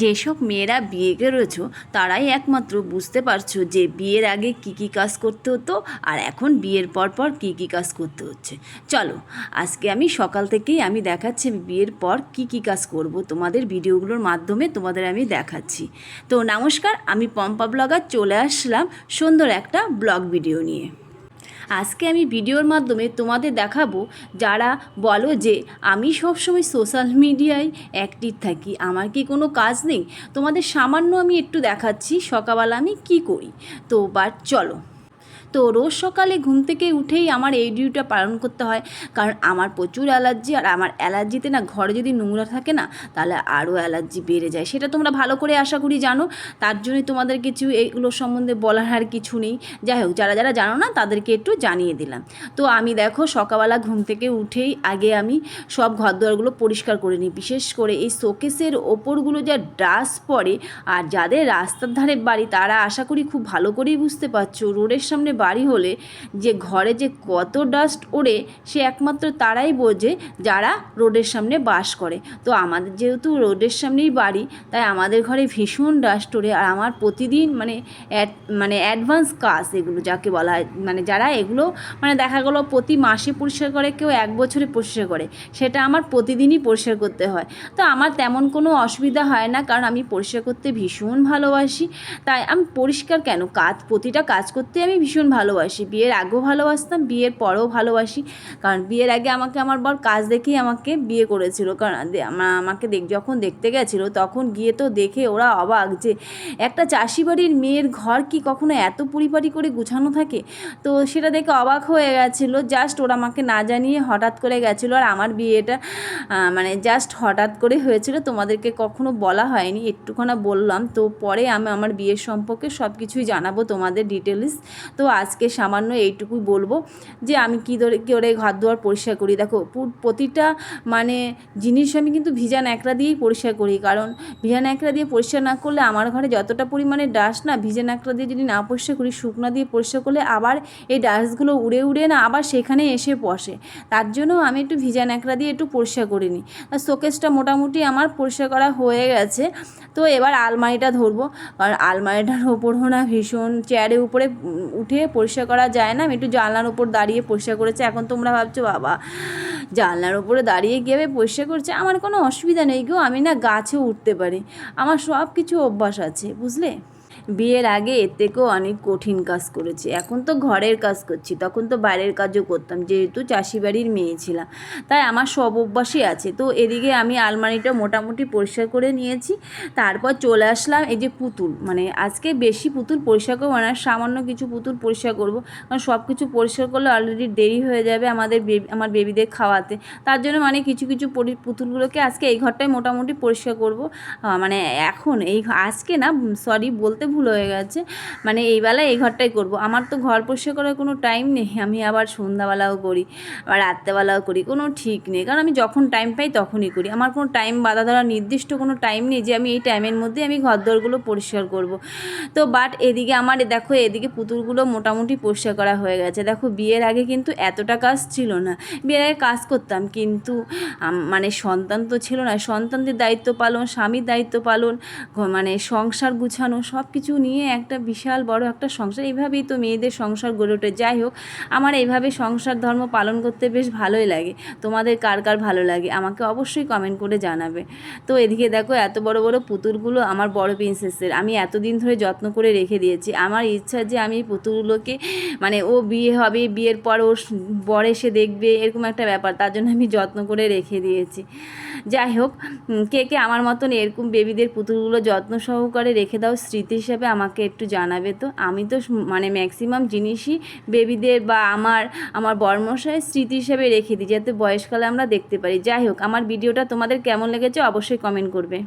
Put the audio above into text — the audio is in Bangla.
যেসব মেয়েরা বিয়ে করেছ, তারাই একমাত্র বুঝতে পারছ যে বিয়ের আগে কি কি কাজ করতে হতো আর এখন বিয়ের পর পর কি কি কাজ করতে হচ্ছে। চলো, আজকে আমি সকাল থেকেই আমি দেখাচ্ছি বিয়ের পর কি কি কাজ করব তোমাদের ভিডিওগুলোর মাধ্যমে তোমাদের আমি দেখাচ্ছি। তো নমস্কার, আমি পম্পা ব্লগার, চলে আসলাম সুন্দর একটা ব্লগ ভিডিও নিয়ে। আজকে আমি ভিডিওর মাধ্যমে তোমাদের দেখাবো যারা বলো যে আমি সবসময় সোশ্যাল মিডিয়ায় অ্যাক্টিভ থাকি, আমার কি কোনো কাজ নেই? তোমাদের সামান্য আমি একটু দেখাচ্ছি, সকালবেলা আমি কি করি? তো বাট চলো। তো রোজ সকালে ঘুম থেকে উঠেই আমার এই ডিউটিটা পালন করতে হয়। কারণ আমার প্রচুর অ্যালার্জি আর আমার অ্যালার্জিতে না ঘরে যদি নোংরা থাকে না, তাহলে আরও অ্যালার্জি বেড়ে যায়। সেটা তোমরা ভালো করে আশা করি জানো। তার জন্যই তোমাদের কিছু এইগুলো সম্বন্ধে বলার আর কিছু নেই। যাই হোক, যারা যারা জানো না, তাদেরকে একটু জানিয়ে দিলাম। তো আমি দেখো সকালবেলা ঘুম থেকে উঠেই আগে আমি সব ঘরদোয়ারগুলো পরিষ্কার করে নিই। বিশেষ করে এই শোকেসের ওপরগুলো যা ডাস্ট পড়ে, আর যাদের রাস্তার ধারে বাড়ি, তারা আশা করি খুব ভালো করেই বুঝতে পারছ। রোডের সামনে বাড়ি হলে যে ঘরে যে কত ডাস্ট ওড়ে, সে একমাত্র তারাই বোঝে যারা রোডের সামনে বাস করে। তো আমাদের যেহেতু রোডের সামনেই বাড়ি, তাই আমাদের ঘরে ভীষণ ডাস্ট ওড়ে। আর আমার প্রতিদিন মানে মানে অ্যাডভান্স কাজ এগুলো যাকে বলা হয় মানে যারা এগুলো মানে দেখা গেলো প্রতি মাসে পরিষ্কার করে, কেউ এক বছরে পরিষ্কার করে, সেটা আমার প্রতিদিনই পরিষ্কার করতে হয়। তো আমার তেমন কোনো অসুবিধা হয় না, কারণ আমি পরিষ্কার করতে ভীষণ ভালোবাসি। তাই আমি পরিষ্কার কেন? কাজ, প্রতিটা কাজ করতে আমি ভীষণ ভালোবাসি। বিয়ের আগেও ভালোবাসতাম, বিয়ের পরেও ভালোবাসি। কারণ বিয়ের আগে আমাকে, আমার বর কাজ দেখেই আমাকে বিয়ে করেছিল। কারণ আমাকে দেখ, যখন দেখতে গেছিল, তখন গিয়ে তো দেখে ওরা অবাক যে একটা চাষি বাড়ির মেয়ের ঘর কি কখনো এত পরিপাটি করে গুছানো থাকে? তো সেটা দেখে অবাক হয়ে গেছিল। জাস্ট ওরা আমাকে না জানিয়ে হঠাৎ করে গেছিল। আর আমার বিয়েটা মানে জাস্ট হঠাৎ করে হয়েছিল। তোমাদেরকে কখনো বলা হয়নি, একটুখানা বললাম। তো পরে আমি আমার বিয়ের সম্পর্কে সব কিছুই জানাব তোমাদের ডিটেলস তো আজকে সামান্য এইটুকুই বলব যে আমি কী ধরে, কী করে ঘর দুয়ার পরিষ্কার করি। দেখো প্রতিটা মানে জিনিস আমি কিন্তু ভিজা ন্যাকড়া দিয়েই পরিষ্কার করি। কারণ ভিজা ন্যাকড়া দিয়ে পরিষ্কার না করলে আমার ঘরে যতটা পরিমাণে ডাস্ট না ভিজা ন্যাকড়া দিয়ে যদি না পরিষ্কার করি, শুকনা দিয়ে পরিষ্কার করলে আবার এই ডাস্টগুলো উড়ে উড়ে না আবার সেখানে এসে বসে। তার জন্য আমি একটু ভিজা ন্যাকড়া দিয়ে একটু পরিষ্কার করে নিই। আর শোকেসটা মোটামুটি আমার পরিষ্কার করা হয়ে গেছে। তো এবার আলমারিটা ধরবো। কারণ আলমারিটার ওপরও না ভীষণ চেয়ারের উপরে উঠে পরিষ্কার করা যায় না। আমি একটু জানলার উপর দাঁড়িয়ে পরিষ্কার করেছি। এখন তোমরা ভাবছ, বাবা, জানলার উপরে দাঁড়িয়ে গিয়ে পরিষ্কার করছে? আমার কোনো অসুবিধা নেই গো। আমি না গাছে উঠতে পারি। আমার সব কিছু অভ্যাস আছে, বুঝলে? বিয়ের আগে এর থেকেও অনেক কঠিন কাজ করেছি। এখন তো ঘরের কাজ করছি, তখন তো বাইরের কাজও করতাম, যেহেতু চাষি বাড়ির মেয়ে ছিলাম। তাই আমার সব অভ্যাসই আছে। তো এদিকে আমি আলমারিটা মোটামুটি পরিষ্কার করে নিয়েছি, তারপর চলে আসলাম এই যে পুতুল। মানে আজকে বেশি পুতুল পরিষ্কার করব না, সামান্য কিছু পুতুল পরিষ্কার করব। কারণ সব কিছু পরিষ্কার করলে অলরেডি দেরি হয়ে যাবে আমাদের বেবি আমার বেবিদের খাওয়াতে। তার জন্য মানে কিছু কিছু পুতুলগুলোকে আজকে এই ঘরটায় মোটামুটি পরিষ্কার করব। মানে এখন এই, আজকে না সরি বলতে ভুল হয়ে গেছে। মানে এই বেলায় এই ঘরটাই করব। আমার তো ঘর পরিষ্কার করার কোনো টাইম নেই। আমি আবার সন্ধ্যাবেলাও করি, আবার রাত্রেবেলাও করি, কোনো ঠিক নেই। কারণ আমি যখন টাইম পাই তখনই করি। আমার কোনো টাইম বাধা ধরা নির্দিষ্ট কোনো টাইম নেই যে আমি এই টাইমের মধ্যে আমি ঘরদোরগুলো পরিষ্কার করব। তো বাট এদিকে আমার, দেখো এদিকে পুতুলগুলো মোটামুটি পরিষ্কার করা হয়ে গেছে। দেখো বিয়ের আগে কিন্তু এতটা কাজ ছিল না। বিয়ের আগে কাজ করতাম কিন্তু মানে সন্তান তো ছিল না। সন্তানদের দায়িত্ব পালন, স্বামীর দায়িত্ব পালন মানে সংসার গুছানো সব কিছু নিয়ে একটা বিশাল বড় একটা সংসার। এইভাবেই তো মেয়েদের সংসার গড়ে ওঠে। যাই হোক, আমার এইভাবে সংসার ধর্ম পালন করতে বেশ ভালোই লাগে। তোমাদের কার কার ভালো লাগে আমাকে অবশ্যই কমেন্ট করে জানাবে। তো এদিকে দেখো, এত বড় বড় পুতুলগুলো আমার বড় প্রিন্সেসের আমি এতদিন ধরে যত্ন করে রেখে দিয়েছি। আমার ইচ্ছা যে আমি পুতুলগুলোকে মানে ও বিয়ে হবে, বিয়ের পর ওর বর এসে দেখবে, এরকম একটা ব্যাপার। তার জন্য আমি যত্ন করে রেখে দিয়েছি। যাই হোক কে কে আমার মতন এরকম বেবিদের পুতুলগুলো যত্ন সহকারে রেখে দাও, স্মৃতি হিসাবে আমাকে একটু জানাবে তো। আমি তো মানে ম্যাক্সিমাম জিনিসই বেবিদের বা আমার আমার বর্মশায় স্মৃতি হিসাবে রেখে দিই, যাতে বয়সকালে আমরা দেখতে পারি। যাই হোক, আমার ভিডিওটা তোমাদের কেমন লেগেছে অবশ্যই কমেন্ট করবে।